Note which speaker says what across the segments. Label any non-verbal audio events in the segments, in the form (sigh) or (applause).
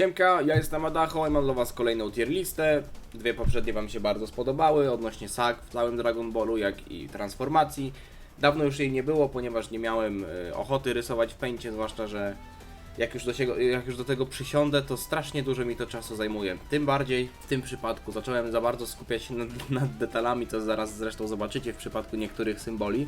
Speaker 1: Siemka, ja jestem Adacho i mam dla was kolejną tier listę. Dwie poprzednie wam się bardzo spodobały, odnośnie sag w całym Dragon Ballu, jak i transformacji. Dawno już jej nie było, ponieważ nie miałem e, ochoty rysować w pęcie, zwłaszcza, że jak już, do tego, jak już do tego przysiądę, to strasznie dużo mi to czasu zajmuje. Tym bardziej w tym przypadku zacząłem za bardzo skupiać się nad, (laughs) nad detalami, co zaraz zresztą zobaczycie w przypadku niektórych symboli.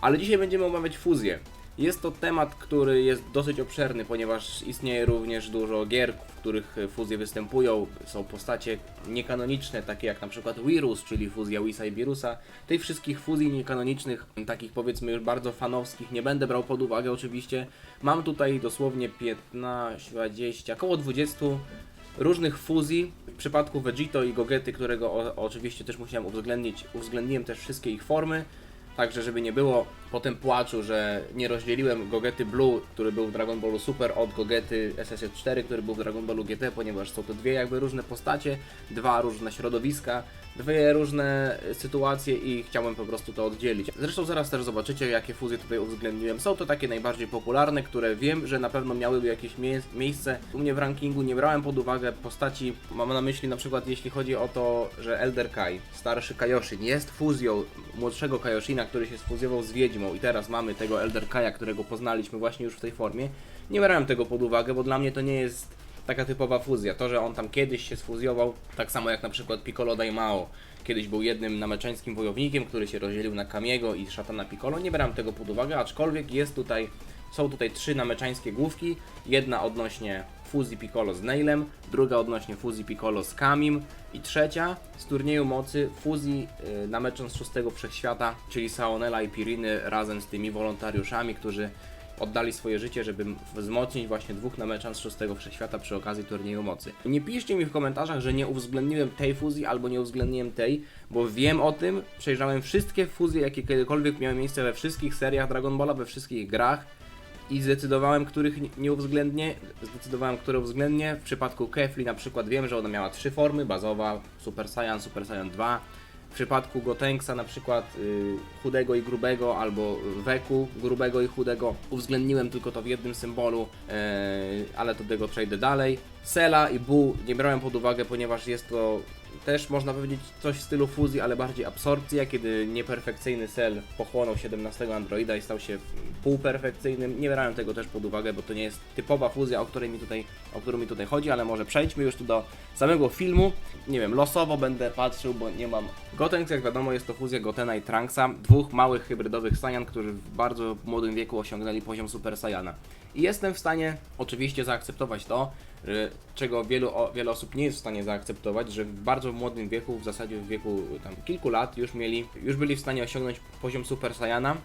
Speaker 1: Ale dzisiaj będziemy omawiać fuzję. Jest to temat, który jest dosyć obszerny, ponieważ istnieje również dużo gier, w których fuzje występują. Są postacie niekanoniczne, takie jak na przykład Wirus, czyli fuzja Wisa i Virusa. Tych wszystkich fuzji niekanonicznych, takich powiedzmy już bardzo fanowskich, nie będę brał pod uwagę oczywiście. Mam tutaj dosłownie 15, 20, około 20 różnych fuzji. W przypadku Vegito i Gogety, którego oczywiście też musiałem uwzględnić, uwzględniłem też wszystkie ich formy. Także, żeby nie było potem płaczu, że nie rozdzieliłem Gogety Blue, który był w Dragon Ballu Super, od Gogety SS4, który był w Dragon Ballu GT, ponieważ są to dwie jakby różne postacie, dwa różne środowiska, dwie różne sytuacje i chciałem po prostu to oddzielić. Zresztą zaraz też zobaczycie, jakie fuzje tutaj uwzględniłem. Są to takie najbardziej popularne, które wiem, że na pewno miałyby jakieś mie miejsce u mnie w rankingu. Nie brałem pod uwagę postaci, mam na myśli na przykład jeśli chodzi o to, że Elder Kai, starszy Kaioshin, jest fuzją młodszego Kaioshina, który się sfuzjował z Wiedźmą i teraz mamy tego Elder Kaia, którego poznaliśmy właśnie już w tej formie. Nie brałem tego pod uwagę, bo dla mnie to nie jest taka typowa fuzja. To, że on tam kiedyś się sfuzjował, tak samo jak na przykład Piccolo Daimao. Kiedyś był jednym nameczańskim wojownikiem, który się rozdzielił na Kamiego i szatana Piccolo. Nie brałem tego pod uwagę, aczkolwiek jest tutaj, są tutaj trzy nameczańskie główki. Jedna odnośnie fuzji Piccolo z Nailem, druga odnośnie fuzji Piccolo z Kamim i trzecia z turnieju mocy fuzji yy, nameczon z szóstego wszechświata, czyli Saonela i Piriny razem z tymi wolontariuszami, którzy oddali swoje życie, żeby wzmocnić właśnie dwóch nameczan z szóstego wszechświata przy okazji turnieju mocy. Nie piszcie mi w komentarzach, że nie uwzględniłem tej fuzji albo nie uwzględniłem tej, bo wiem o tym, przejrzałem wszystkie fuzje, jakie kiedykolwiek miały miejsce we wszystkich seriach Dragon Balla, we wszystkich grach i zdecydowałem, których nie- uwzględnię, zdecydowałem, które uwzględnię. W przypadku Kefli na przykład wiem, że ona miała trzy formy, bazowa, Super Saiyan, Super Saiyan 2. W przypadku Gotenksa na przykład y, chudego i grubego, albo Weku grubego i chudego, uwzględniłem tylko to w jednym symbolu, e, ale do tego przejdę dalej. Sela i Bu nie brałem pod uwagę, ponieważ jest to też można powiedzieć coś w stylu fuzji, ale bardziej absorpcja, kiedy nieperfekcyjny Cell pochłonął 17 androida i stał się półperfekcyjnym. Nie brałem tego też pod uwagę, bo to nie jest typowa fuzja, o której mi tutaj, o którą mi tutaj chodzi, ale może przejdźmy już tu do samego filmu. Nie wiem, losowo będę patrzył, bo nie mam... Gotenks, jak wiadomo, jest to fuzja Gotena i Trunks'a, dwóch małych hybrydowych Saiyan, którzy w bardzo młodym wieku osiągnęli poziom Super Saiyana. I jestem w stanie oczywiście zaakceptować to, czego wielu, wiele osób nie jest w stanie zaakceptować, że w bardzo młodym wieku, w zasadzie w wieku tam kilku lat już mieli, już byli w stanie osiągnąć poziom Super Saiyana.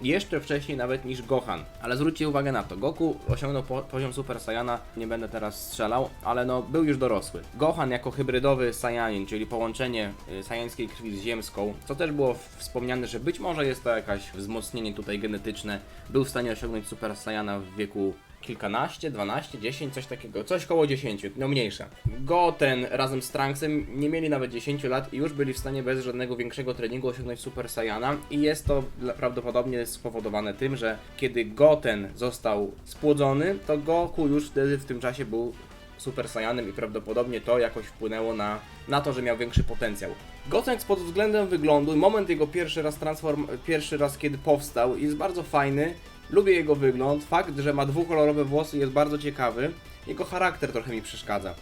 Speaker 1: Jeszcze wcześniej nawet niż Gohan. Ale zwróćcie uwagę na to, Goku osiągnął po, poziom Super Saiyana, nie będę teraz strzelał, ale no był już dorosły. Gohan jako hybrydowy Saiyanin, czyli połączenie y, saiyańskiej krwi z ziemską, co też było wspomniane, że być może jest to jakaś wzmocnienie tutaj genetyczne, był w stanie osiągnąć Super Saiyana w wieku kilkanaście, 12, 10, coś takiego, coś koło 10, no mniejsza. Goten razem z Trunksem nie mieli nawet 10 lat i już byli w stanie bez żadnego większego treningu osiągnąć Super Saiyana i jest to prawdopodobnie spowodowane tym, że kiedy Goten został spłodzony, to Goku już wtedy w tym czasie był Super Saiyanem i prawdopodobnie to jakoś wpłynęło na, na to, że miał większy potencjał. Gotenks pod względem wyglądu, moment jego pierwszy raz transform, pierwszy raz kiedy powstał jest bardzo fajny. Lubię jego wygląd, fakt, że ma dwukolorowe włosy jest bardzo ciekawy. Jego charakter trochę mi przeszkadza.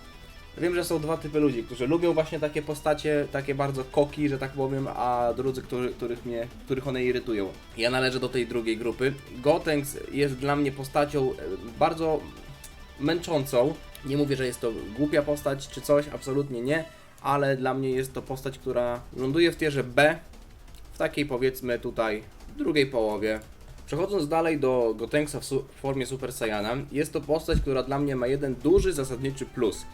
Speaker 1: Wiem, że są dwa typy ludzi, którzy lubią właśnie takie postacie, takie bardzo koki, że tak powiem, a drudzy, którzy, których, mnie, których one irytują. Ja należę do tej drugiej grupy. Gotenks jest dla mnie postacią e, bardzo męczącą. Nie mówię, że jest to głupia postać czy coś, absolutnie nie, ale dla mnie jest to postać, która ląduje w tierze B, w takiej powiedzmy tutaj drugiej połowie. Przechodząc dalej do Gotenksa w, w formie Super Saiyana, jest to postać, która dla mnie ma jeden duży zasadniczy plus.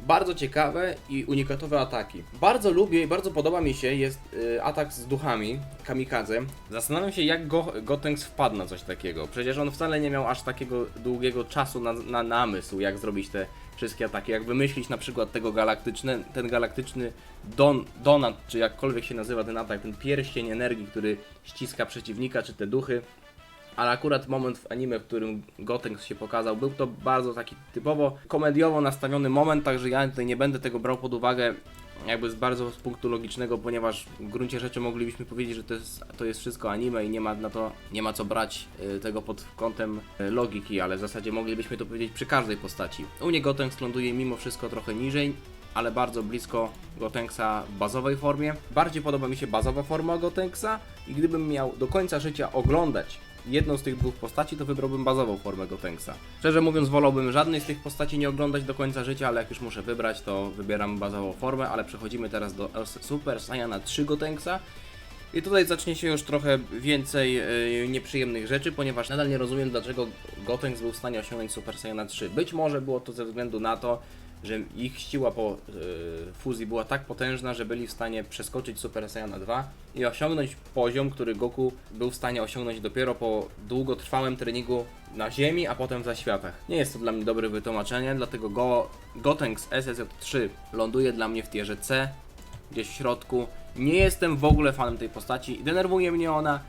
Speaker 1: Bardzo ciekawe i unikatowe ataki. Bardzo lubię i bardzo podoba mi się jest y, atak z duchami, kamikadze. Zastanawiam się jak go, Gotenks wpadł na coś takiego. Przecież on wcale nie miał aż takiego długiego czasu na, na namysł, jak zrobić te wszystkie ataki. Jak wymyślić na przykład tego galaktyczne, ten galaktyczny don, donat, czy jakkolwiek się nazywa ten atak, ten pierścień energii, który ściska przeciwnika, czy te duchy ale akurat moment w anime, w którym Gotenks się pokazał, był to bardzo taki typowo komediowo nastawiony moment, także ja tutaj nie będę tego brał pod uwagę jakby z bardzo z punktu logicznego, ponieważ w gruncie rzeczy moglibyśmy powiedzieć, że to jest, to jest wszystko anime i nie ma na to, nie ma co brać y, tego pod kątem y, logiki, ale w zasadzie moglibyśmy to powiedzieć przy każdej postaci. U mnie Gotenks ląduje mimo wszystko trochę niżej, ale bardzo blisko Gotenksa w bazowej formie. Bardziej podoba mi się bazowa forma Gotenksa i gdybym miał do końca życia oglądać jedną z tych dwóch postaci, to wybrałbym bazową formę Gotenksa. Szczerze mówiąc, wolałbym żadnej z tych postaci nie oglądać do końca życia, ale jak już muszę wybrać, to wybieram bazową formę, ale przechodzimy teraz do Super Saiyana 3 Gotenksa. I tutaj zacznie się już trochę więcej yy, nieprzyjemnych rzeczy, ponieważ nadal nie rozumiem, dlaczego Gotenks był w stanie osiągnąć Super Saiyana 3. Być może było to ze względu na to, że ich siła po yy, fuzji była tak potężna, że byli w stanie przeskoczyć Super Saiyana 2 i osiągnąć poziom, który Goku był w stanie osiągnąć dopiero po długotrwałym treningu na Ziemi, a potem w zaświatach. Nie jest to dla mnie dobre wytłumaczenie, dlatego Go Gotenks SSJ3 ląduje dla mnie w tierze C, gdzieś w środku. Nie jestem w ogóle fanem tej postaci, denerwuje mnie ona.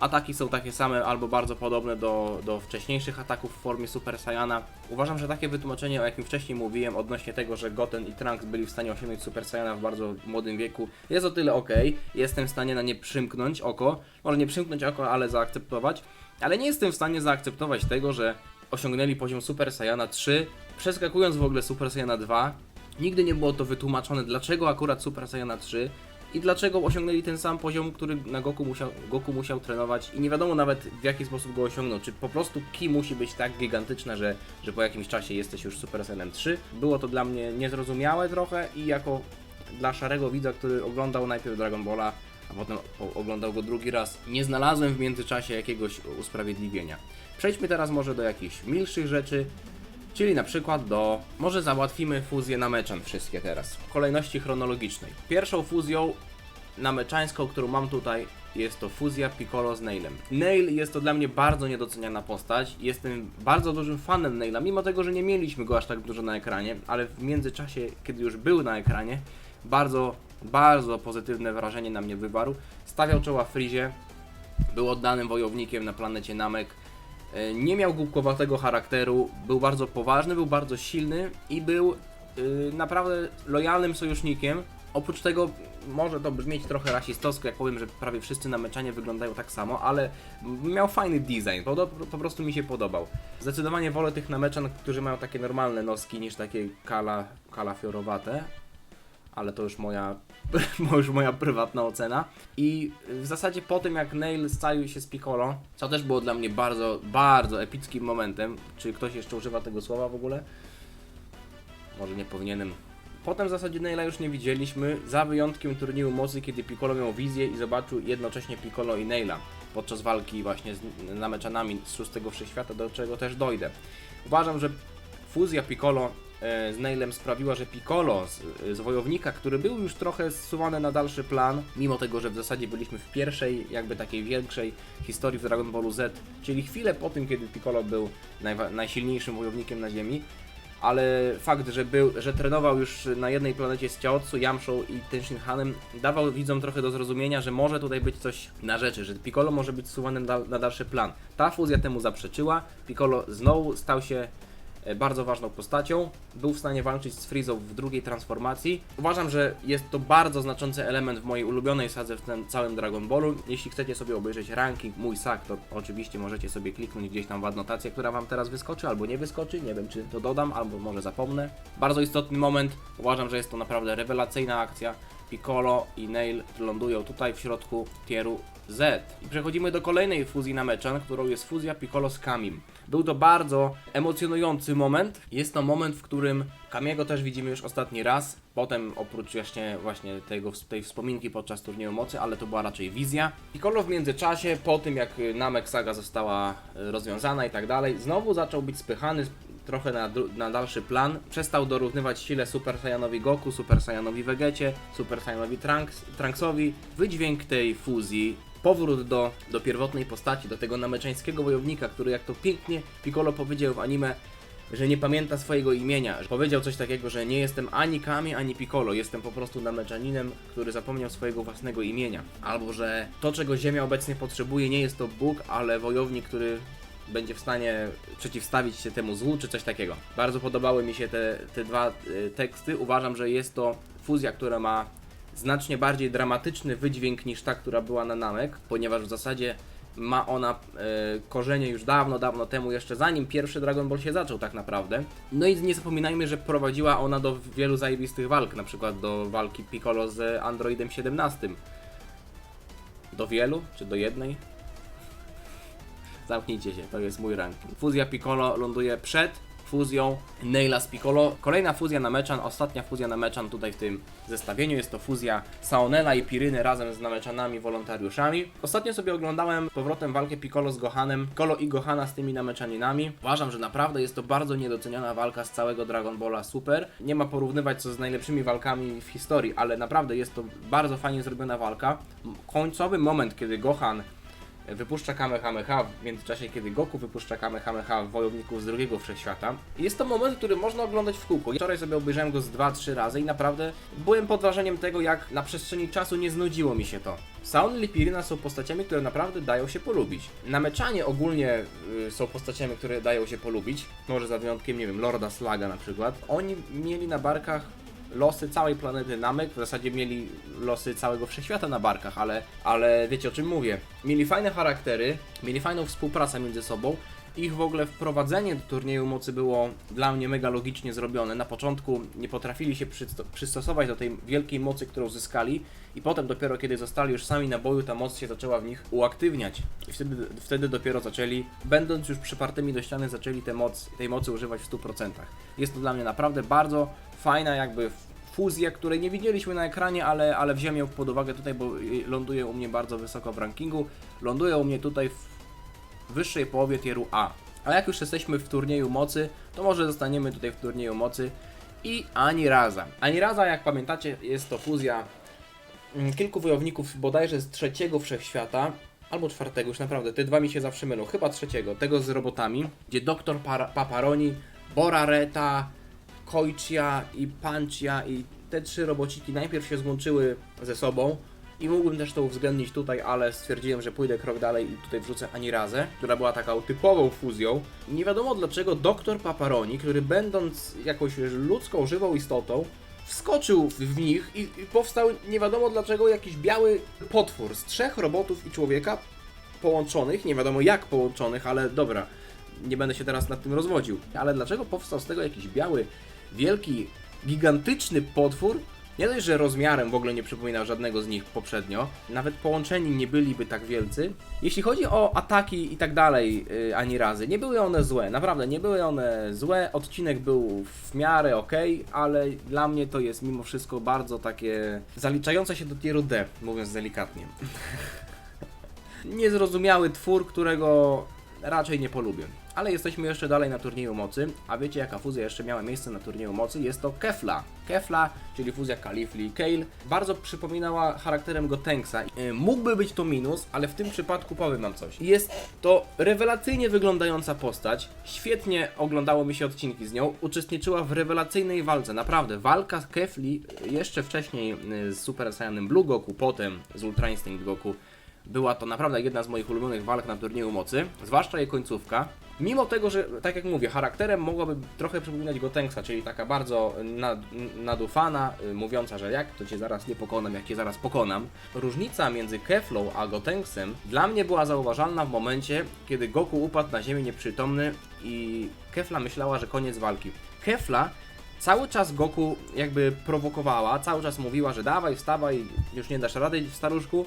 Speaker 1: Ataki są takie same albo bardzo podobne do, do wcześniejszych ataków w formie Super Saiyana. Uważam, że takie wytłumaczenie, o jakim wcześniej mówiłem, odnośnie tego, że Goten i Trunks byli w stanie osiągnąć Super Saiyana w bardzo młodym wieku, jest o tyle ok. Jestem w stanie na nie przymknąć oko. Może nie przymknąć oko, ale zaakceptować. Ale nie jestem w stanie zaakceptować tego, że osiągnęli poziom Super Saiyana 3, przeskakując w ogóle Super Saiyana 2. Nigdy nie było to wytłumaczone, dlaczego akurat Super Saiyana 3 i dlaczego osiągnęli ten sam poziom, który na Goku musiał, Goku musiał trenować i nie wiadomo nawet w jaki sposób go osiągnął. Czy po prostu ki musi być tak gigantyczna, że, że po jakimś czasie jesteś już Super Saiyanem 3. Było to dla mnie niezrozumiałe trochę i jako dla szarego widza, który oglądał najpierw Dragon Balla, a potem oglądał go drugi raz, nie znalazłem w międzyczasie jakiegoś usprawiedliwienia. Przejdźmy teraz może do jakichś milszych rzeczy, Czyli na przykład do. Może załatwimy fuzję na meczan wszystkie teraz. W kolejności chronologicznej. Pierwszą fuzją nameczańską, którą mam tutaj, jest to fuzja Piccolo z Nailem. Nail jest to dla mnie bardzo niedoceniana postać. Jestem bardzo dużym fanem Naila, mimo tego, że nie mieliśmy go aż tak dużo na ekranie, ale w międzyczasie, kiedy już był na ekranie, bardzo, bardzo pozytywne wrażenie na mnie wywarł. Stawiał czoła Frizie, był oddanym wojownikiem na planecie Namek. E, Nie miał głupkowatego charakteru, był bardzo poważny, był bardzo silny i był y, naprawdę lojalnym sojusznikiem. Oprócz tego może to brzmieć trochę rasistowsko, jak powiem, że prawie wszyscy na meczanie wyglądają tak samo, ale miał fajny design, po, po prostu mi się podobał. Zdecydowanie wolę tych nameczan, którzy mają takie normalne noski niż takie kala, kalafiorowate ale to już moja, (laughs) już moja prywatna ocena. I w zasadzie po tym jak Nail scalił się z Piccolo, co też było dla mnie bardzo, bardzo epickim momentem, czy ktoś jeszcze używa tego słowa w ogóle? Może nie powinienem. Potem w zasadzie Naila już nie widzieliśmy, za wyjątkiem turnieju mocy, kiedy Piccolo miał wizję i zobaczył jednocześnie Piccolo i Naila podczas walki właśnie z nameczanami z szóstego wszechświata, do czego też dojdę. Uważam, że fuzja Piccolo z Nailem sprawiła, że Piccolo z, z wojownika, który był już trochę zsuwany na dalszy plan, mimo tego, że w zasadzie byliśmy w pierwszej, jakby takiej większej historii w Dragon Ballu Z, czyli chwilę po tym, kiedy Piccolo był najsilniejszym wojownikiem na Ziemi, ale fakt, że, był, że trenował już na jednej planecie z Chaotsu, Yamshą i Tenshinhanem dawał widzom trochę do zrozumienia, że może tutaj być coś na rzeczy, że Piccolo może być zsuwany na, dalszy plan. Ta fuzja temu zaprzeczyła, Piccolo znowu stał się e, bardzo ważną postacią, był w stanie walczyć z Freezą w drugiej transformacji. Uważam, że jest to bardzo znaczący element w mojej ulubionej sadze w tym całym Dragon Ballu. Jeśli chcecie sobie obejrzeć ranking, mój sak, to oczywiście możecie sobie kliknąć gdzieś tam w adnotację, która Wam teraz wyskoczy, albo nie wyskoczy, nie wiem czy to dodam, albo może zapomnę. Bardzo istotny moment, uważam, że jest to naprawdę rewelacyjna akcja. Piccolo i Nail lądują tutaj w środku tieru Z. I przechodzimy do kolejnej fuzji na meczan, którą jest fuzja Piccolo z Kamim. Był to bardzo emocjonujący moment. Jest to moment, w którym Kamiego też widzimy już ostatni raz. Potem oprócz właśnie, właśnie tego, tej wspominki podczas turnieju mocy, ale to była raczej wizja. Piccolo w międzyczasie, po tym jak Namek Saga została e, rozwiązana i tak dalej, znowu zaczął być spychany trochę na, na dalszy plan. Przestał dorównywać sile Super Saiyanowi Goku, Super Saiyanowi Vegecie, Super Saiyanowi Trunks, Trunksowi. Wydźwięk tej fuzji, powrót do, do pierwotnej postaci, do tego nameczańskiego wojownika, który jak to pięknie Piccolo powiedział w anime, że nie pamięta swojego imienia. Powiedział coś takiego, że nie jestem ani Kami, ani Piccolo, jestem po prostu nameczaninem, który zapomniał swojego własnego imienia. Albo że to, czego Ziemia obecnie potrzebuje, nie jest to Bóg, ale wojownik, który będzie w stanie przeciwstawić się temu złu, czy coś takiego. Bardzo podobały mi się te, te dwa y, teksty. Uważam, że jest to fuzja, która ma znacznie bardziej dramatyczny wydźwięk niż ta, która była na Namek, ponieważ w zasadzie ma ona e, korzenie już dawno, dawno temu, jeszcze zanim pierwszy Dragon Ball się zaczął tak naprawdę. No i nie zapominajmy, że prowadziła ona do wielu zajebistych walk, na przykład do walki Piccolo z Androidem 17. Do wielu? Czy do jednej? (laughs) Zamknijcie się, to jest mój ranking. Fuzja Piccolo ląduje przed fuzją Naila z Piccolo. Kolejna fuzja na Mechan, ostatnia fuzja na Mechan tutaj w tym zestawieniu jest to fuzja Saonela i Piryny razem z Nameczanami wolontariuszami. Ostatnio sobie oglądałem powrotem walkę Piccolo z Gohanem, Piccolo i Gohana z tymi Nameczaninami. Uważam, że naprawdę jest to bardzo niedoceniona walka z całego Dragon Balla Super. Nie ma porównywać co z najlepszymi walkami w historii, ale naprawdę jest to bardzo fajnie zrobiona walka. Końcowy moment, kiedy Gohan wypuszcza Kamehameha w międzyczasie, kiedy Goku wypuszcza Kamehameha w Wojowników z drugiego wszechświata. I Jest to moment, który można oglądać w kółko. Wczoraj sobie obejrzałem go z 2-3 razy i naprawdę byłem pod wrażeniem tego, jak na przestrzeni czasu nie znudziło mi się to. Saon i Piryna są postaciami, które naprawdę dają się polubić. Nameczanie ogólnie y, są postaciami, które dają się polubić. Może za wyjątkiem, nie wiem, Lorda Slaga na przykład. Oni mieli na barkach losy całej planety Namek, w zasadzie mieli losy całego wszechświata na barkach, ale, ale wiecie o czym mówię. Mieli fajne charaktery, mieli fajną współpracę między sobą. Ich w ogóle wprowadzenie do turnieju mocy było dla mnie mega logicznie zrobione. Na początku nie potrafili się przysto- przystosować do tej wielkiej mocy, którą zyskali, i potem dopiero kiedy zostali już sami na boju, ta moc się zaczęła w nich uaktywniać. I wtedy, wtedy dopiero zaczęli, będąc już przypartymi do ściany, zaczęli tę moc, tej mocy używać w 100%. Jest to dla mnie naprawdę bardzo fajna jakby fuzja, której nie widzieliśmy na ekranie, ale, ale wziąłem ją pod uwagę tutaj, bo y, ląduje u mnie bardzo wysoko w rankingu. Ląduje u mnie tutaj w wyższej połowie tieru A. Ale jak już jesteśmy w turnieju mocy, to może zostaniemy tutaj w turnieju mocy i Aniraza. Aniraza, jak pamiętacie, jest to fuzja mm, kilku wojowników bodajże z trzeciego wszechświata, albo czwartego, już naprawdę, te dwa mi się zawsze mylą, chyba trzeciego, tego z robotami, gdzie doktor Par- Paparoni, Borareta, Koichia i Panchia i te trzy robociki najpierw się złączyły ze sobą i mógłbym też to uwzględnić tutaj, ale stwierdziłem, że pójdę krok dalej i tutaj wrzucę Anirazę, która była taką typową fuzją. Nie wiadomo dlaczego doktor Paparoni, który będąc jakąś ludzką, żywą istotą, wskoczył w- nich i, i powstał nie wiadomo dlaczego jakiś biały potwór z trzech robotów i człowieka połączonych, nie wiadomo jak połączonych, ale dobra, nie będę się teraz nad tym rozwodził. Ale dlaczego powstał z tego jakiś biały, wielki, gigantyczny potwór? Nie dość, że rozmiarem w ogóle nie przypominał żadnego z nich poprzednio, nawet połączeni nie byliby tak wielcy. Jeśli chodzi o ataki i tak dalej, yy, ani razy, nie były one złe, naprawdę nie były one złe. Odcinek był w miarę ok, ale dla mnie to jest mimo wszystko bardzo takie zaliczające się do tieru D, mówiąc delikatnie (laughs) niezrozumiały twór, którego raczej nie polubię. Ale jesteśmy jeszcze dalej na turnieju mocy, a wiecie jaka fuzja jeszcze miała miejsce na turnieju mocy? Jest to Kefla. Kefla, czyli fuzja Kalifli i Kale, bardzo przypominała charakterem Gotenksa. Yy, Mógłby być to minus, ale w tym przypadku powiem wam coś. Jest to rewelacyjnie wyglądająca postać, świetnie oglądało mi się odcinki z nią, uczestniczyła w rewelacyjnej walce, naprawdę. Walka z Kefli jeszcze wcześniej yy, z Super Saiyanem Blue Goku, potem z Ultra Instinct Goku, była to naprawdę jedna z moich ulubionych walk na turnieju mocy, zwłaszcza jej końcówka. Mimo tego, że tak jak mówię, charakterem mogłaby trochę przypominać Gotenksa, czyli taka bardzo nad, nadufana, y, mówiąca, że jak to cię zaraz nie pokonam, jak cię zaraz pokonam. Różnica między Keflą a Gotenksem dla mnie była zauważalna w momencie, kiedy Goku upadł na ziemię nieprzytomny i Kefla myślała, że koniec walki. Kefla cały czas Goku jakby prowokowała, cały czas mówiła, że dawaj, wstawaj, już nie dasz rady staruszku,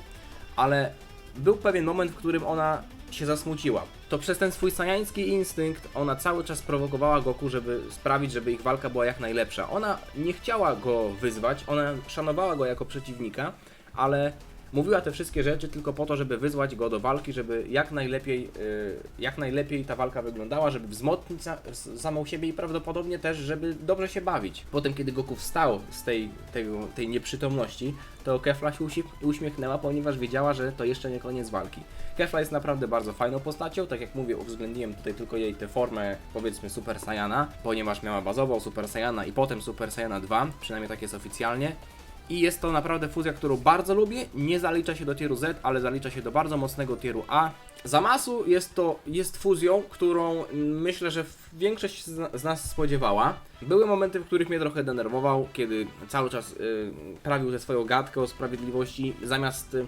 Speaker 1: ale był pewien moment, w którym ona się zasmuciła. To przez ten swój sajański instynkt ona cały czas prowokowała Goku, żeby sprawić, żeby ich walka była jak najlepsza. Ona nie chciała go wyzwać, ona szanowała go jako przeciwnika, ale Mówiła te wszystkie rzeczy tylko po to, żeby wyzwać go do walki, żeby jak najlepiej, y, jak najlepiej ta walka wyglądała, żeby wzmocnić samą siebie i prawdopodobnie też, żeby dobrze się bawić. Potem, kiedy Goku wstał z tej, tego, tej nieprzytomności, to Kefla się uśmiechnęła, ponieważ wiedziała, że to jeszcze nie koniec walki. Kefla jest naprawdę bardzo fajną postacią, tak jak mówię, uwzględniłem tutaj tylko jej tę formę, powiedzmy Super Saiyana, ponieważ miała bazową Super Saiyana i potem Super Saiyana 2, przynajmniej tak jest oficjalnie. I jest to naprawdę fuzja, którą bardzo lubię. Nie zalicza się do tieru Z, ale zalicza się do bardzo mocnego tieru A. Zamasu jest to jest fuzją, którą myślę, że większość z nas spodziewała. Były momenty, w których mnie trochę denerwował, kiedy cały czas y, prawił ze swoją gadkę o sprawiedliwości, zamiast y,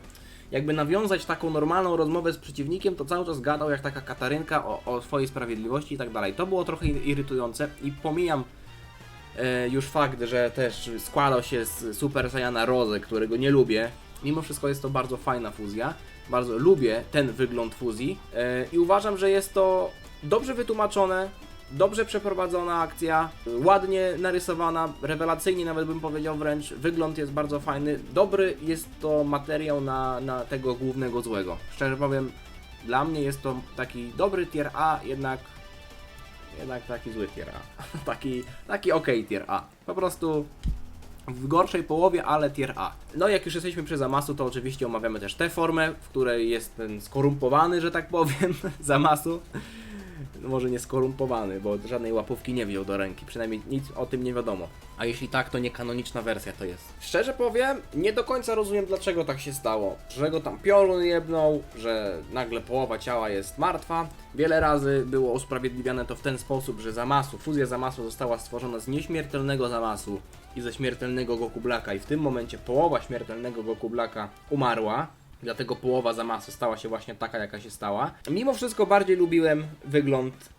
Speaker 1: jakby nawiązać taką normalną rozmowę z przeciwnikiem, to cały czas gadał jak taka katarynka o, o swojej sprawiedliwości i tak dalej. To było trochę irytujące i pomijam już fakt, że też składał się z Super Saiyana Rose, którego nie lubię. Mimo wszystko jest to bardzo fajna fuzja. Bardzo lubię ten wygląd fuzji e, i uważam, że jest to dobrze wytłumaczone, dobrze przeprowadzona akcja, ładnie narysowana, rewelacyjnie nawet bym powiedział wręcz. Wygląd jest bardzo fajny. Dobry jest to materiał na, na tego głównego złego. Szczerze powiem, dla mnie jest to taki dobry tier A, jednak jednak taki zły tier A. (laughs) taki taki ok tier A. Po prostu w gorszej połowie, ale tier A. No i jak już jesteśmy przy Zamasu, to oczywiście omawiamy też tę formę, w której jest ten skorumpowany, że tak powiem, (laughs) Zamasu. Może nie skorumpowany, bo żadnej łapówki nie wziął do ręki, przynajmniej nic o tym nie wiadomo. A jeśli tak, to nie kanoniczna wersja to jest. Szczerze powiem, nie do końca rozumiem dlaczego tak się stało. Że go tam piorun jebnął, że nagle połowa ciała jest martwa. Wiele razy było usprawiedliwiane to w ten sposób, że Zamasu, fuzja Zamasu została stworzona z nieśmiertelnego Zamasu i ze śmiertelnego Goku Blacka i w tym momencie połowa śmiertelnego Goku Blacka umarła. Dlatego połowa Zamasu stała się właśnie taka, jaka się stała. Mimo wszystko bardziej lubiłem wygląd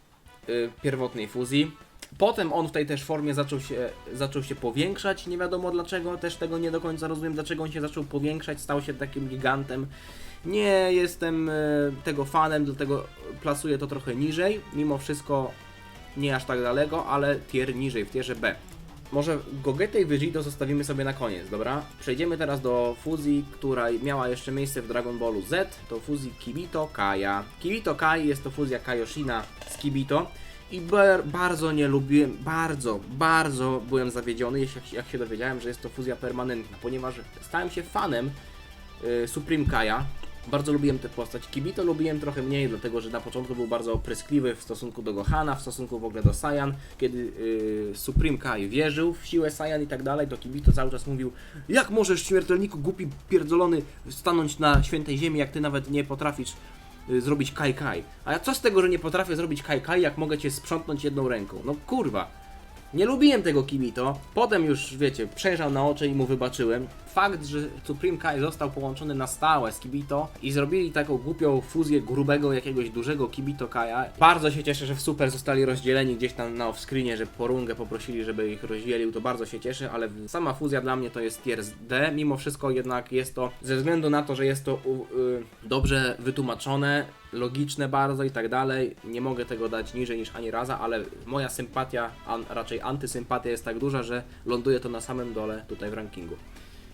Speaker 1: y, pierwotnej fuzji. Potem on w tej też formie zaczął się, zaczął się powiększać, nie wiadomo dlaczego, też tego nie do końca rozumiem, dlaczego on się zaczął powiększać, stał się takim gigantem. Nie jestem y, tego fanem, dlatego plasuję to trochę niżej, mimo wszystko nie aż tak daleko, ale tier niżej, w tierze B. Może Gogetę i Vegito zostawimy sobie na koniec, dobra? Przejdziemy teraz do fuzji, która miała jeszcze miejsce w Dragon Ballu Z, to fuzji Kibito Kaja. Kibito Kai jest to fuzja Kaioshina z Kibito i bar bardzo nie lubiłem, bardzo, bardzo byłem zawiedziony, jeśli jak się dowiedziałem, że jest to fuzja permanentna, ponieważ stałem się fanem y, Supreme Kaja. Bardzo lubiłem tę postać. Kibito lubiłem trochę mniej, dlatego że na początku był bardzo opryskliwy w stosunku do Gohana, w stosunku w ogóle do Saiyan. Kiedy y, Supreme Kai wierzył w siłę Saiyan i tak dalej, to Kibito cały czas mówił Jak możesz, śmiertelniku głupi pierdolony, stanąć na świętej ziemi, jak ty nawet nie potrafisz y, zrobić Kai Kai. A co z tego, że nie potrafię zrobić Kai Kai, jak mogę cię sprzątnąć jedną ręką? No kurwa. Nie lubiłem tego Kibito, potem już, wiecie, przejrzał na oczy i mu wybaczyłem. Fakt, że Supreme Kai został połączony na stałe z Kibito i zrobili taką głupią fuzję grubego jakiegoś dużego Kibito Kaja. Bardzo się cieszę, że w Super zostali rozdzieleni gdzieś tam na offscreenie, że Porungę poprosili, żeby ich rozdzielił, to bardzo się cieszę, ale sama fuzja dla mnie to jest tier D, mimo wszystko jednak jest to, ze względu na to, że jest to u, y, dobrze wytłumaczone, logiczne bardzo i tak dalej. Nie mogę tego dać niżej niż ani raza, ale moja sympatia, a raczej antysympatia jest tak duża, że ląduje to na samym dole tutaj w rankingu.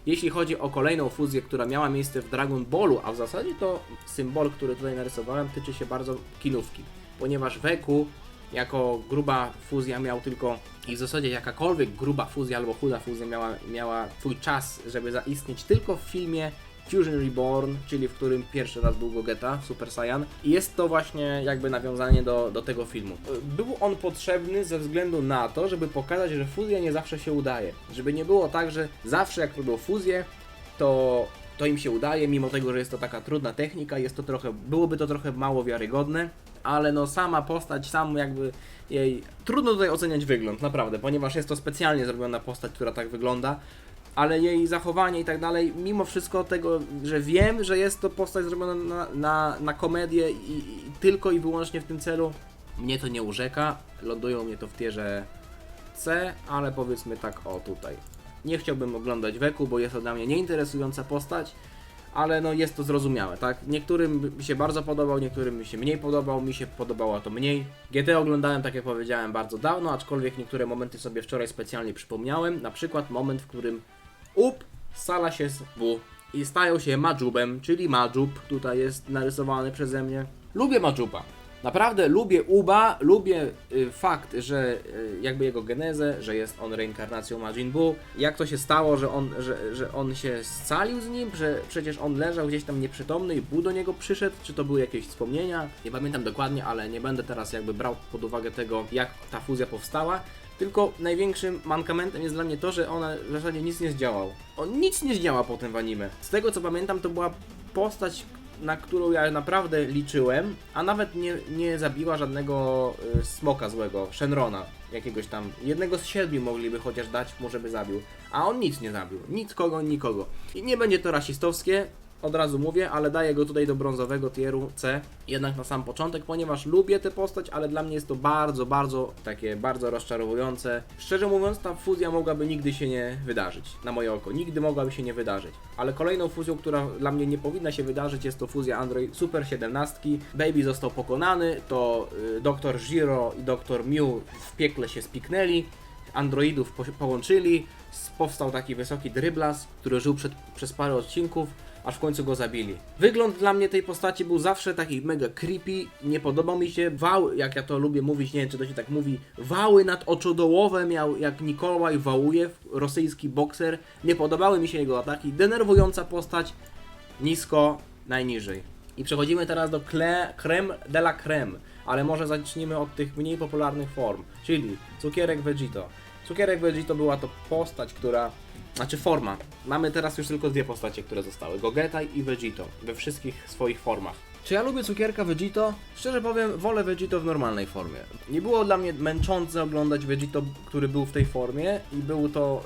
Speaker 1: Jeśli chodzi o kolejną fuzję, która miała miejsce w Dragon Ballu, a w zasadzie to symbol, który tutaj narysowałem, tyczy się bardzo kinówki, ponieważ Weku jako gruba fuzja miał tylko i w zasadzie jakakolwiek gruba fuzja albo chuda fuzja miała, miała swój czas, żeby zaistnieć tylko w filmie Fusion Reborn, czyli w którym pierwszy raz był Gogeta, Super Saiyan. I jest to właśnie jakby nawiązanie do, do tego filmu. Był on potrzebny ze względu na to, żeby pokazać, że fuzja nie zawsze się udaje. Żeby nie było tak, że zawsze jak robią fuzję, to, to im się udaje, mimo tego, że jest to taka trudna technika, jest to trochę, byłoby to trochę mało wiarygodne, ale no sama postać, sam jakby jej, trudno tutaj oceniać wygląd, naprawdę, ponieważ jest to specjalnie zrobiona postać, która tak wygląda, ale jej zachowanie i tak dalej, mimo wszystko tego, że wiem, że jest to postać zrobiona na, na, na komedię i, i tylko i wyłącznie w tym celu, mnie to nie urzeka, lądują mnie to w tierze C, ale powiedzmy tak o tutaj. Nie chciałbym oglądać Weku, bo jest to dla mnie nieinteresująca postać, ale no jest to zrozumiałe, tak? Niektórym mi się bardzo podobał, niektórym mi się mniej podobał, mi się podobało to mniej. GT oglądałem, tak jak powiedziałem, bardzo dawno, aczkolwiek niektóre momenty sobie wczoraj specjalnie przypomniałem, na przykład moment, w którym up sala się W i stają się Majubem, czyli Majub, tutaj jest narysowany przeze mnie. Lubię Majuba. Naprawdę lubię Uba, lubię y, fakt, że y, jakby jego genezę, że jest on reinkarnacją Majin Buu. Jak to się stało, że on, że, że on się scalił z nim, że przecież on leżał gdzieś tam nieprzytomny i Buu do niego przyszedł, czy to były jakieś wspomnienia? Nie pamiętam dokładnie, ale nie będę teraz jakby brał pod uwagę tego, jak ta fuzja powstała. Tylko największym mankamentem jest dla mnie to, że ona w zasadzie nic nie zdziałał. On nic nie zdziała potem w anime. Z tego co pamiętam, to była postać, na którą ja naprawdę liczyłem, a nawet nie, nie zabiła żadnego y, smoka złego, Shenrona, jakiegoś tam. Jednego z siedmiu mogliby chociaż dać, może by zabił. A on nic nie zabił. Nic kogo, nikogo. I nie będzie to rasistowskie, od razu mówię, ale daję go tutaj do brązowego tieru C, jednak na sam początek, ponieważ lubię tę postać, ale dla mnie jest to bardzo, bardzo takie, bardzo rozczarowujące. Szczerze mówiąc, ta fuzja mogłaby nigdy się nie wydarzyć, na moje oko, nigdy mogłaby się nie wydarzyć. Ale kolejną fuzją, która dla mnie nie powinna się wydarzyć, jest to fuzja Android Super 17. Baby został pokonany, to y, Dr. Zero i Dr. Mew w piekle się spiknęli, androidów po połączyli, powstał taki wysoki dryblas, który żył przed, przez parę odcinków, aż w końcu go zabili. Wygląd dla mnie tej postaci był zawsze taki mega creepy, nie podobał mi się, wał, jak ja to lubię mówić, nie wiem czy to się tak mówi, wały nad oczodołowe miał jak Nikołaj Wałujew, rosyjski bokser, nie podobały mi się jego ataki, denerwująca postać, nisko, najniżej. I przechodzimy teraz do cle, creme de la creme, ale może zacznijmy od tych mniej popularnych form, czyli cukierek Vegito. Cukierek Vegito była to postać, która, znaczy forma. Mamy teraz już tylko dwie postacie, które zostały, Gogetai i Vegito, we wszystkich swoich formach. Czy ja lubię cukierka Vegito? Szczerze powiem, wolę Vegito w normalnej formie. Nie było dla mnie męczące oglądać Vegito, który był w tej formie i był to,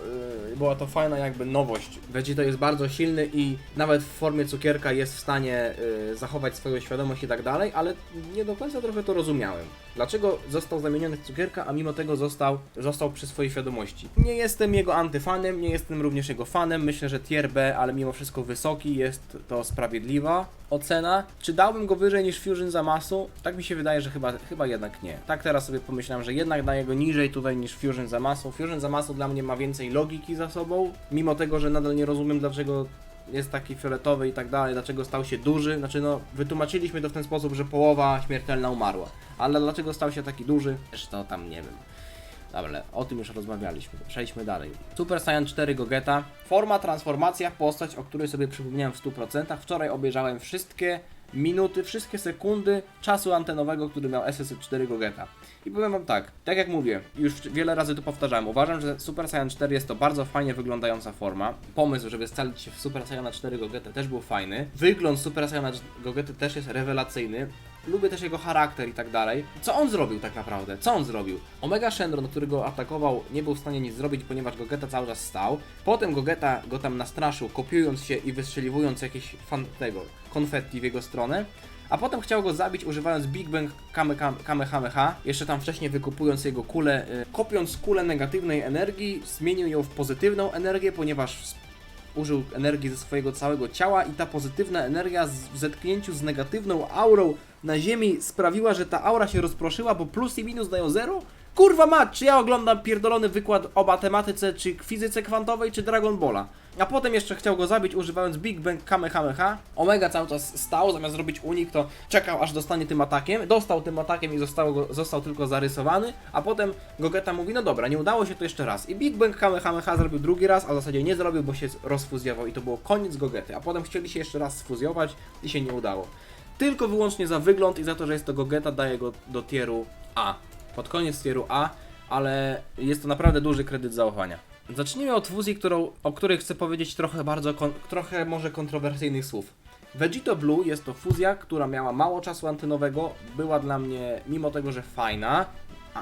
Speaker 1: yy, była to fajna jakby nowość. Vegito jest bardzo silny i nawet w formie cukierka jest w stanie yy, zachować swoją świadomość i tak dalej, ale nie do końca trochę to rozumiałem. Dlaczego został zamieniony w cukierka, a mimo tego został, został przy swojej świadomości? Nie jestem jego antyfanem, nie jestem również jego fanem. Myślę, że tier B, ale mimo wszystko wysoki, jest to sprawiedliwa ocena. Czy dałbym go wyżej niż Fusion Zamasu? Tak mi się wydaje, że chyba, chyba jednak nie. Tak teraz sobie pomyślałem, że jednak daję go niżej tutaj niż Fusion Zamasu. Fusion Zamasu dla mnie ma więcej logiki za sobą, mimo tego, że nadal nie rozumiem dlaczego jest taki fioletowy i tak dalej, dlaczego stał się duży. Znaczy no, wytłumaczyliśmy to w ten sposób, że połowa śmiertelna umarła. Ale dlaczego stał się taki duży? Też to tam nie wiem. Dobra, o tym już rozmawialiśmy. Przejdźmy dalej. Super Saiyan 4 Gogeta. Forma, transformacja, postać, o której sobie przypomniałem w 100%. Wczoraj obejrzałem wszystkie minuty, wszystkie sekundy czasu antenowego, który miał SS4 Gogeta. I powiem wam tak, tak jak mówię, już wiele razy to powtarzałem, uważam, że Super Saiyan 4 jest to bardzo fajnie wyglądająca forma. Pomysł, żeby scalić się w Super Saiyana 4 Gogetę też był fajny. Wygląd Super Saiyana Gogety też jest rewelacyjny. Lubię też jego charakter i tak dalej. Co on zrobił tak naprawdę? Co on zrobił? Omega Shenron, który go atakował, nie był w stanie nic zrobić, ponieważ Gogeta cały czas stał. Potem Gogeta go tam nastraszył, kopiując się i wystrzeliwując jakieś fan tego konfetti w jego stronę. A potem chciał go zabić używając Big Bang Kame, Kame, Kamehameha, jeszcze tam wcześniej wykupując jego kulę, y, kopiąc kulę negatywnej energii, zmienił ją w pozytywną energię, ponieważ użył energii ze swojego całego ciała i ta pozytywna energia w zetknięciu z negatywną aurą na Ziemi sprawiła, że ta aura się rozproszyła, bo plus i minus dają zero? Kurwa mać, czy ja oglądam pierdolony wykład o matematyce, czy fizyce kwantowej, czy Dragon Balla? A potem jeszcze chciał go zabić używając Big Bang Kamehameha. Omega cały czas stał, zamiast zrobić unik, to czekał aż dostanie tym atakiem. Dostał tym atakiem i został, został tylko zarysowany. A potem Gogeta mówi, no dobra, nie udało się to jeszcze raz. I Big Bang Kamehameha zrobił drugi raz, a w zasadzie nie zrobił, bo się rozfuzjował i to było koniec Gogety. A potem chcieli się jeszcze raz sfuzjować i się nie udało. Tylko wyłącznie za wygląd i za to, że jest to Gogeta, daję go do tieru A. Pod koniec tieru A, ale jest to naprawdę duży kredyt zaufania. Zacznijmy od fuzji, którą, o której chcę powiedzieć trochę bardzo, trochę może kontrowersyjnych słów. Vegito Blue jest to fuzja, która miała mało czasu antenowego, była dla mnie, mimo tego, że fajna,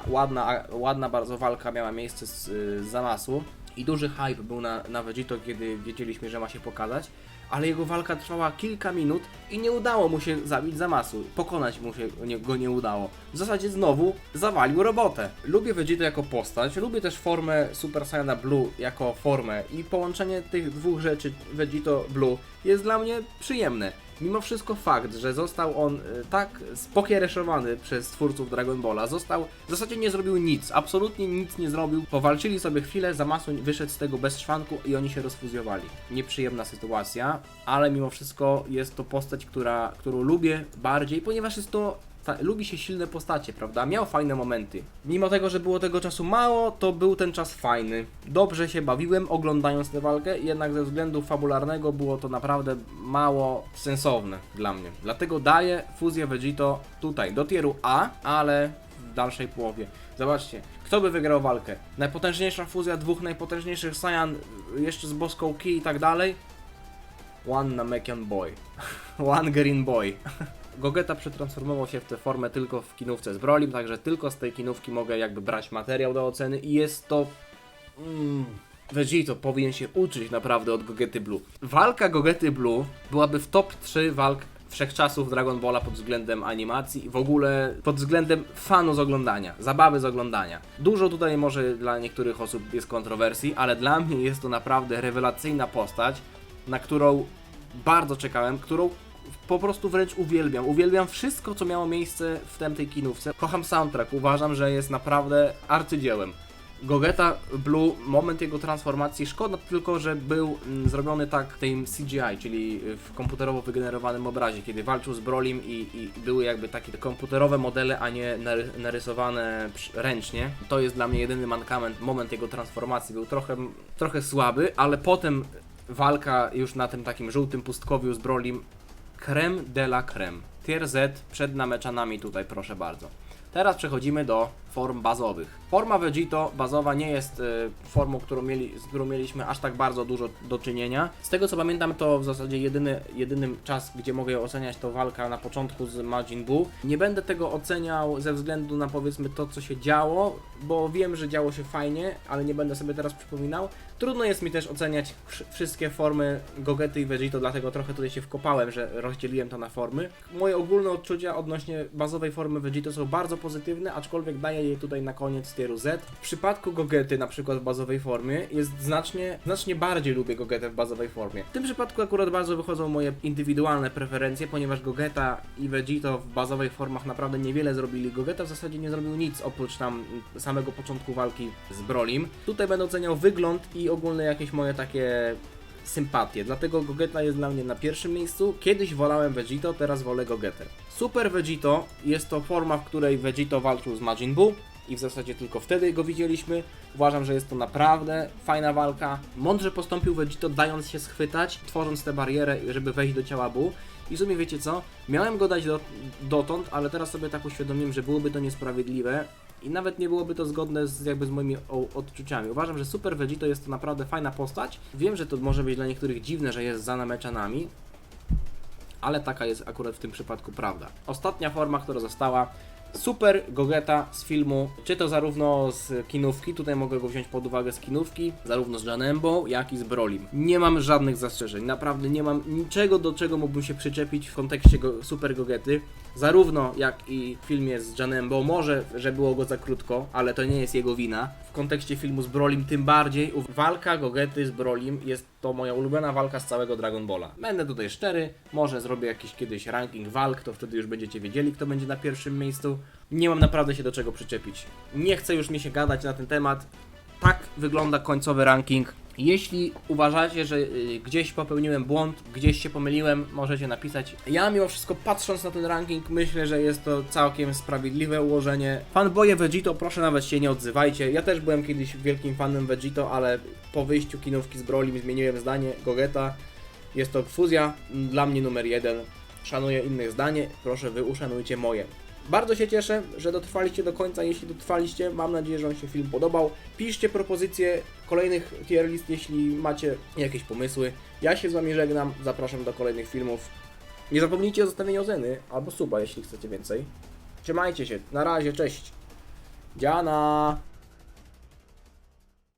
Speaker 1: ładna, ładna bardzo walka miała miejsce z, z Zamasu i duży hype był na, na Vegito, kiedy wiedzieliśmy, że ma się pokazać, ale jego walka trwała kilka minut i nie udało mu się zabić Zamasu, pokonać mu się go nie udało. W zasadzie znowu zawalił robotę. Lubię Vegito jako postać, lubię też formę Super Saiyana Blue jako formę i połączenie tych dwóch rzeczy Vegito Blue jest dla mnie przyjemne. Mimo wszystko fakt, że został on y, tak spokiereszowany przez twórców Dragon Balla, został, w zasadzie nie zrobił nic, absolutnie nic nie zrobił. Powalczyli sobie chwilę, Zamasu wyszedł z tego bez szwanku i oni się rozfuzjowali. Nieprzyjemna sytuacja, ale mimo wszystko jest to postać, która, którą lubię bardziej, ponieważ jest to lubi się silne postacie, prawda? Miał fajne momenty. Mimo tego, że było tego czasu mało, to był ten czas fajny. Dobrze się bawiłem oglądając tę walkę, jednak ze względu fabularnego było to naprawdę mało sensowne dla mnie. Dlatego daję fuzję Vegito tutaj do tieru A, ale w dalszej połowie. Zobaczcie, kto by wygrał walkę? Najpotężniejsza fuzja dwóch najpotężniejszych Saiyan, jeszcze z boską Ki i tak dalej. One Namekian Boy. (laughs) One Green Boy. (laughs) Gogeta przetransformował się w tę formę tylko w kinówce z Brolim, także tylko z tej kinówki mogę jakby brać materiał do oceny i jest to... Mm, Vegito powinien się uczyć naprawdę od Gogety Blue. Walka Gogety Blue byłaby w top 3 walk wszechczasów Dragon Balla pod względem animacji i w ogóle pod względem fanu z oglądania, zabawy z oglądania. Dużo tutaj może dla niektórych osób jest kontrowersji, ale dla mnie jest to naprawdę rewelacyjna postać, na którą bardzo czekałem, którą po prostu wręcz uwielbiam. Uwielbiam wszystko, co miało miejsce w tamtej kinówce. Kocham soundtrack, uważam, że jest naprawdę arcydziełem. Gogeta Blue, moment jego transformacji, szkoda tylko, że był mm, zrobiony tak w tym CGI, czyli w komputerowo wygenerowanym obrazie, kiedy walczył z Brolim i, i były jakby takie komputerowe modele, a nie nary, narysowane ręcznie. To jest dla mnie jedyny mankament, moment jego transformacji był trochę, trochę słaby, ale potem walka już na tym takim żółtym pustkowiu z Brolim creme de la creme. Tier Z przed nameczanami tutaj, proszę bardzo. Teraz przechodzimy do form bazowych. Forma Vegito bazowa nie jest y, formą, którą mieli, z którą mieliśmy aż tak bardzo dużo do czynienia. Z tego co pamiętam, to w zasadzie jedyny, jedynym czas, gdzie mogę oceniać to walka na początku z Majin Buu. Nie będę tego oceniał ze względu na powiedzmy to, co się działo, bo wiem, że działo się fajnie, ale nie będę sobie teraz przypominał. Trudno jest mi też oceniać wsz- wszystkie formy Gogety i Vegito, dlatego trochę tutaj się wkopałem, że rozdzieliłem to na formy. Moje ogólne odczucia odnośnie bazowej formy Vegito są bardzo pozytywne, aczkolwiek je tutaj na koniec tieru Z. W przypadku Gogety, na przykład w bazowej formie, jest znacznie, znacznie bardziej lubię Gogetę w bazowej formie. W tym przypadku akurat bardzo wychodzą moje indywidualne preferencje, ponieważ Gogeta i Vegito w bazowej formach naprawdę niewiele zrobili. Gogeta w zasadzie nie zrobił nic oprócz tam samego początku walki z Brolim. Tutaj będę oceniał wygląd i ogólne jakieś moje takie sympatie, dlatego Gogeta jest dla mnie na pierwszym miejscu. Kiedyś wolałem Vegito, teraz wolę Gogetę. Super Vegito jest to forma, w której Vegito walczył z Majin Buu i w zasadzie tylko wtedy go widzieliśmy. Uważam, że jest to naprawdę fajna walka. Mądrze postąpił Vegito, dając się schwytać, tworząc tę barierę, żeby wejść do ciała Buu. I w sumie wiecie co? Miałem go dać do, dotąd, ale teraz sobie tak uświadomiłem, że byłoby to niesprawiedliwe i nawet nie byłoby to zgodne z, jakby z moimi odczuciami. Uważam, że Super Vegito jest to naprawdę fajna postać. Wiem, że to może być dla niektórych dziwne, że jest za nameczanami, ale taka jest akurat w tym przypadku prawda. Ostatnia forma, która została. Super Gogeta z filmu, czy to zarówno z kinówki, tutaj mogę go wziąć pod uwagę z kinówki, zarówno z Janembo, jak i z Brolim. Nie mam żadnych zastrzeżeń, naprawdę nie mam niczego, do czego mógłbym się przyczepić w kontekście go, Super Gogety. Zarówno jak i w filmie z Janembo, może, że było go za krótko, ale to nie jest jego wina. W kontekście filmu z Brolim tym bardziej. Walka Gogety z Brolim jest to moja ulubiona walka z całego Dragon Balla. Będę tutaj szczery, może zrobię jakiś kiedyś ranking walk, to wtedy już będziecie wiedzieli, kto będzie na pierwszym miejscu. Nie mam naprawdę się do czego przyczepić. Nie chcę już mi się gadać na ten temat. Tak wygląda końcowy ranking. Jeśli uważacie, że y, gdzieś popełniłem błąd, gdzieś się pomyliłem, możecie napisać. Ja mimo wszystko patrząc na ten ranking, myślę, że jest to całkiem sprawiedliwe ułożenie. Fanboye Vegito, proszę nawet się nie odzywajcie. Ja też byłem kiedyś wielkim fanem Vegito, ale po wyjściu kinówki z Brolim zmieniłem zdanie. Gogeta jest to fuzja dla mnie numer jeden. Szanuję innych zdanie, proszę wy uszanujcie moje. Bardzo się cieszę, że dotrwaliście do końca. Jeśli dotrwaliście, mam nadzieję, że Wam się film podobał. Piszcie propozycje kolejnych tier list, jeśli macie jakieś pomysły. Ja się z Wami żegnam, zapraszam do kolejnych filmów. Nie zapomnijcie o zostawieniu oceny albo suba, jeśli chcecie więcej. Trzymajcie się, na razie, cześć. Dziana!